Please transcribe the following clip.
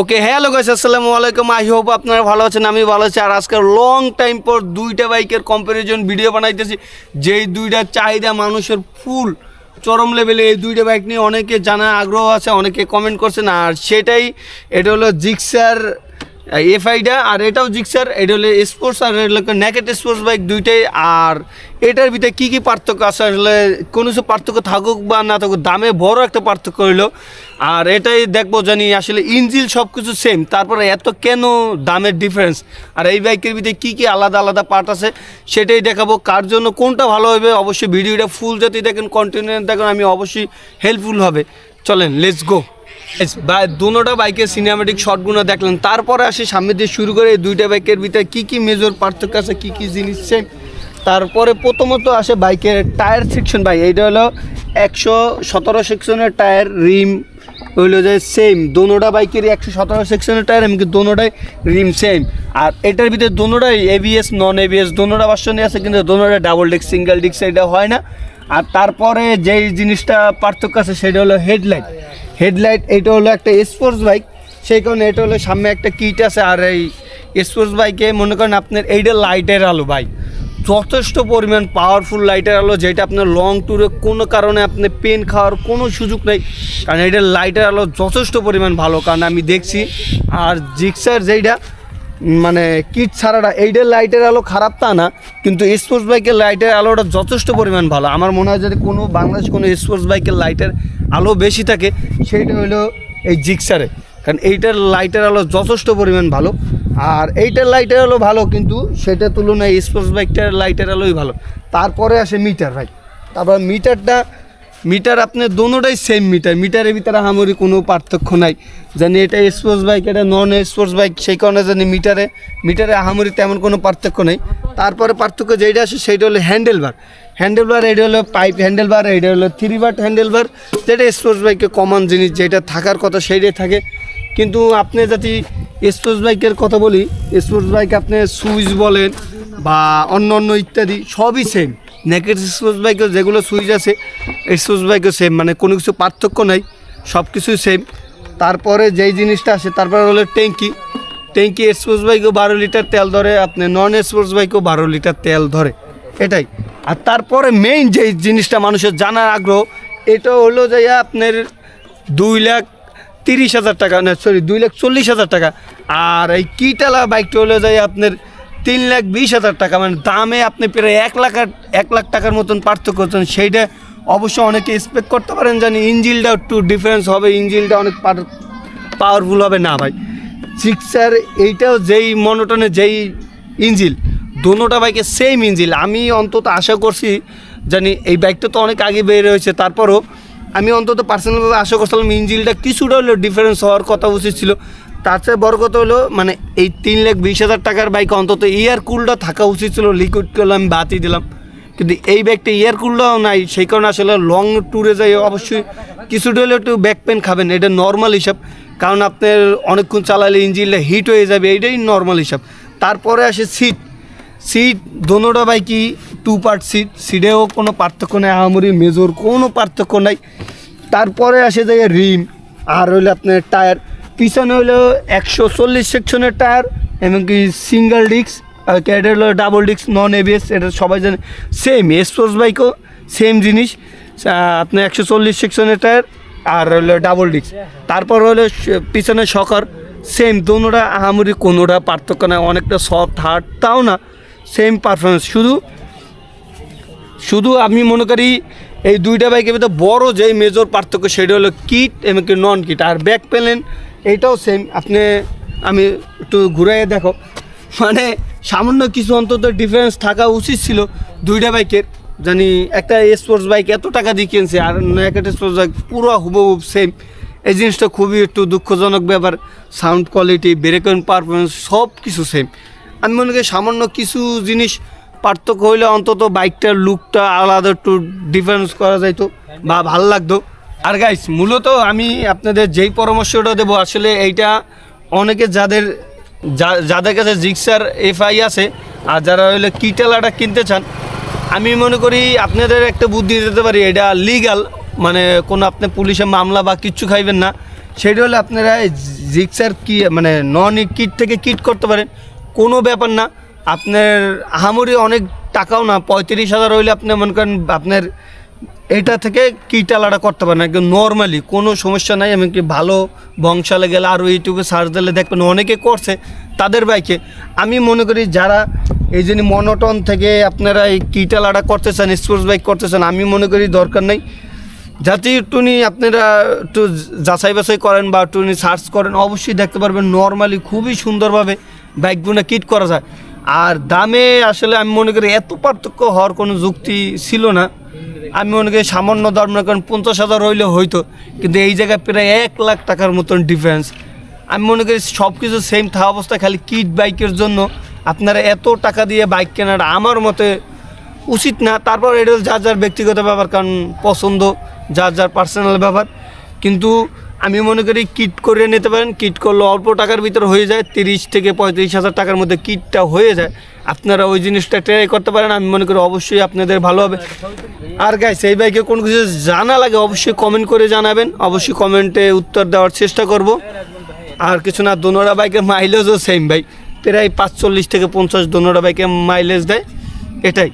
Okay hello guys আসসালামু আলাইকুম I hope আপনারা ভালো আছেন আমি ভালো আছি। আর আজকে লং টাইম পর দুইটা বাইকের কম্প্যারিজন ভিডিও বানাইতেছি। যেই দুইটা চাহিদা মানুষের ফুল চরম লেভেলে এই দুইটা বাইক নিয়ে অনেকে জানার আগ্রহ আছে, অনেকে কমেন্ট করছেন। আর সেটাই, এটা হলো জিক্সার এফআইটা আর এটাও জিক্সার, এটা হলো স্পোর্টস আর নেকেট স্পোর্টস বাইক দুইটাই। আর এটার ভিতরে কী কী পার্থক্য আছে? আসলে কোনো কিছু পার্থক্য থাকুক বা না থাকুক, দামে বড় একটা পার্থক্য হইল। আর এটাই দেখব জানি আসলে ইঞ্জিল সব কিছু সেম তারপরে এত কেন দামের ডিফারেন্স আর এই বাইকের ভিতরে কী কী আলাদা আলাদা পার্ট আছে, সেটাই দেখাবো। কার জন্য কোনটা ভালো হবে, অবশ্যই ভিডিওটা ফুল যদি দেখেন কন্টিনিউ দেখেন, আমি অবশ্যই হেল্পফুল হবে। চলেন লেটস গো বা দুনোটা বাইকের সিনেমেটিক শটগুলো দেখলেন। তারপরে আসি সামনে দিয়ে শুরু করে এই দুইটা বাইকের ভিতরে কী কী মেজর পার্থক্য আছে, কী কী জিনিস সেম তারপরে প্রথমত আসে বাইকের টায়ার সেকশন ভাই, এইটা হলো একশো সতেরো সেকশনের টায়ার রিম হইল যে সেম দোনোটা বাইকেরই একশো সতেরো সেকশনের টায়ার এমনকি দোনোটাই রিম সেম আর এটার ভিতরে দোনোটাই এবিএস নন এবিএস দোনোটা ভার্সনই আছে, কিন্তু দোনোটা ডাবল ডিস্ক সিঙ্গেল ডিস্ক এটা হয় না। আর তারপরে যেই জিনিসটা পার্থক্য আছে, সেটা হলো হেডলাইট। হেডলাইট, এটা হলো একটা স্পোর্টস বাইক সেই কারণে এটা হলো সামনে একটা কিট আছে, আর এই স্পোর্টস বাইকে মনে করেন আপনার এইটা লাইটের আলো বাইক যথেষ্ট পরিমাণ পাওয়ারফুল লাইটের আলো, যেটা আপনার লং ট্যুরে কোনো কারণে আপনি পেন খাওয়ার কোনো সুযোগ নেই। কারণ এইটার লাইটের আলো যথেষ্ট পরিমাণ ভালো। কারণ আমি দেখছি, আর জিক্সার যেইটা মানে কিট ছাড়াটা এইটার লাইটের আলো খারাপ তা না, কিন্তু স্পোর্টস বাইকের লাইটের আলোটা যথেষ্ট পরিমাণ ভালো। আমার মনে হয় যদি কোনো বাংলাদেশ কোনো স্পোর্টস বাইকের লাইটের আলো বেশি থাকে, সেইটা হলো এই জিক্সারে কারণ এইটার লাইটের আলো যথেষ্ট পরিমাণ ভালো। আর এইটার লাইটের আলো ভালো, কিন্তু সেটার তুলনায় স্পোর্টস বাইকটার লাইটের আলোই ভালো। তারপরে আসে মিটার ভাই। তারপর মিটারটা মিটার আপনার দোনোটাই সেম মিটার। মিটারের ভিতরে আমারই কোনো পার্থক্য নাই। জানি এটা স্পোর্টস বাইক এটা নন স্পোর্টস বাইক সেই কারণে জানি মিটারে মিটারে আহামরি তেমন কোনো পার্থক্য নেই। তারপরে পার্থক্য যেটা আসে সেইটা হলো হ্যান্ডেল বার হ্যান্ডেল বার এটা হলো পাইপ হ্যান্ডেল বার এটা হলো থ্রি বাট হ্যান্ডেল বার যেটা স্পোর্টস বাইকে কমন জিনিস, যেটা থাকার কথা সেইটাই থাকে। কিন্তু আপনি যদি স্পোর্টস বাইকের কথা বলি স্পোর্টস বাইক আপনি সুইচ বলেন বা অন্য অন্য ইত্যাদি, সবই সেম নেকেট স্পোর্টস বাইকের যেগুলো সুইচ আছে স্পোর্টস বাইকও সেম মানে কোনো কিছু পার্থক্য নাই, সব কিছুই সেম তারপরে যেই জিনিসটা আসে তারপরে হলো ট্যাঙ্কি। ট্যাঙ্কি স্পোর্টস বাইকও বারো লিটার তেল ধরে, আপনি নন স্পোর্টস বাইকও বারো লিটার তেল ধরে, এটাই। আর তারপরে মেইন যে জিনিসটা মানুষের জানার আগ্রহ, এটা হলো যে আপনার দুই লাখ তিরিশ হাজার টাকা, না সরি দুই লাখ চল্লিশ হাজার টাকা। আর এই কিটালা বাইকটা হলো যায় আপনার তিন লাখ বিশ হাজার টাকা মানে দামে আপনি প্রায় এক লাখ এক লাখ টাকার মতন পার্থক্য করছেন। সেইটা অবশ্য অনেকে এক্সপেক্ট করতে পারেন জানি ইঞ্জিলটা একটু ডিফারেন্স হবে, ইঞ্জিলটা অনেক পাওয়ারফুল হবে। না ভাই সিক্সার এইটাও যেই মনোটনে যেই ইঞ্জিল দোনোটা বাইকে সেম ইঞ্জিল। আমি অন্তত আশা করছি জানি এই বাইকটা তো অনেক আগে বের হয়েছে, তারপরও আমি অন্তত পার্সোনালভাবে আশা করছিলাম ইঞ্জিলটা কিছুটা হলেও ডিফারেন্স হওয়ার কথা উচিত ছিল। তার চেয়ে বড় কথা হলো মানে এই তিন লাখ বিশ হাজার টাকার বাইক অন্তত এয়ার কুলটা থাকা উচিত ছিল লিকুইড আমি বাতি দিলাম। কিন্তু এই ব্যাগটা এয়ার কুলটাও নাই, সেই কারণে আসলে লং ট্যুরে যাই, অবশ্যই কিছুটা হলেও একটু ব্যাক পেন খাবেন, এটা নর্মাল হিসাব। কারণ আপনার অনেকক্ষণ চালালে ইঞ্জিনটা হিট হয়ে যাবে, এইটাই নর্মাল হিসাব। তারপরে আসে সিট সিট দোনোটা বাইকই টু পার্ট সিট সিটেও কোনো পার্থক্য নেই, আহামরি মেজর কোনো পার্থক্য নাই। তারপরে আসে যায় রিম আর হইল আপনার টায়ার পিছনে হলো একশো চল্লিশ সেকশনের টায়ার এমনকি সিঙ্গেল ডিস্ক আর এটা হলো ডাবল ডিস্ক নন এবিএস এটা সবাই জানে। সেম স্পোর্টস বাইকও সেম জিনিস। আপনার একশো চল্লিশ সেকশনের টায়ার আর হলো ডাবল ডিস্ক তারপর হলো পিছনে শকার। সেম দোনোটা আহামরি, কোনোটা পার্থক্য নাই, অনেকটা সফট হার্ড তাও না। সেম পারফরমেন্স শুধু শুধু আমি মনে করি এই দুইটা বাইকের ভিতরে বড় যেই মেজর পার্থক্য সেটা হলো কিট এমনকি নন কিট আর ব্যাক প্যালেন এইটাও সেম আপনি, আমি একটু ঘুরাইয়ে দেখো। মানে সামান্য কিছু অন্তত ডিফারেন্স থাকা উচিত ছিল দুইটা বাইকের জানি একটা স্পোর্টস বাইক এত টাকা দিয়ে কিনছে আর একটা স্পোর্টস বাইক পুরো হুবহু সেম এই জিনিসটা খুবই একটু দুঃখজনক ব্যাপার। সাউন্ড কোয়ালিটি ব্রেক পারফরমেন্স সব কিছু সেম আমি মনে করি সামান্য কিছু জিনিস পার্থক্য হইলে অন্তত বাইকটার লুকটা আলাদা একটু ডিফারেন্স করা যাইতো বা ভালো লাগতো। আর গাইস মূলত আমি আপনাদের যেই পরামর্শটা দেবো, আসলে এইটা অনেকে যাদের যাদের কাছে জিক্সার এফআই আছে, আর যারা হইলে কিটেলাটা কিনতে চান, আমি মনে করি আপনাদের একটা বুদ্ধি দিতে পারি, এটা লিগাল মানে কোনো আপনি পুলিশে মামলা বা কিচ্ছু খাইবেন না, সেটা হলে আপনারা জিক্সার কি মানে নন কিট থেকে কিট করতে পারেন, কোনো ব্যাপার না, আপনার আহামরি অনেক টাকাও না, পঁয়ত্রিশ হাজার হইলে আপনি মনে করেন, আপনার এটা থেকে কিট আলাদা করতে পারেন একদম নর্মালি কোনো সমস্যা নাই, এমনকি ভালো বংশালে গেলে আরও ইউটিউবে সার্চ দিলে দেখবেন অনেকে করছে, তাদের বাইকে আমি মনে করি যারা এই জন্য মনোটন থেকে আপনারা এই কিট আলাদা করতে চান স্পোর্টস বাইক করতে চান আমি মনে করি দরকার নেই। যাতে একটুনি আপনারা একটু যাচাই বাছাই করেন বা একটুনি সার্চ করেন, অবশ্যই দেখতে পারবেন নর্মালি খুবই সুন্দরভাবে বাইকগুলো কিট করা যায়। আর দামে আসলে আমি মনে করি এত পার্থক্য হওয়ার কোনো যুক্তি ছিল না। আমি মনে করি সামান্য দর মনে করেন পঞ্চাশ হাজার হইলে হইতো, কিন্তু এই জায়গায় প্রায় এক লাখ টাকার মতন ডিফারেন্স আমি মনে করি সব কিছু সেম থাকা অবস্থায় খালি কিট বাইকের জন্য আপনারা এত টাকা দিয়ে বাইক কেনার আমার মতে উচিত না। তারপর এটা যার যার ব্যক্তিগত ব্যাপার, কারণ পছন্দ, যার যার পার্সোনাল ব্যাপার। কিন্তু আমি মনে করি কিট করে নিতে পারেন। কিট করলে অল্প টাকার ভিতর হয়ে যায়, তিরিশ থেকে পঁয়ত্রিশ হাজার টাকার মধ্যে কিটটা হয়ে যায়। আপনারা ওই জিনিসটা ট্রাই করতে পারেন, আমি মনে করি অবশ্যই আপনাদের ভালো হবে। আর গাইস এই বাইকে কোনো কিছু জানা লাগে অবশ্যই কমেন্ট করে জানাবেন। অবশ্যই কমেন্টে উত্তর দেওয়ার চেষ্টা করব। আর কিছু না, দোনোরা বাইকের মাইলেজও সেম ভাই। প্রায় পাঁচচল্লিশ থেকে পঞ্চাশ দোনোরা বাইকে মাইলেজ দেয়। এটাই।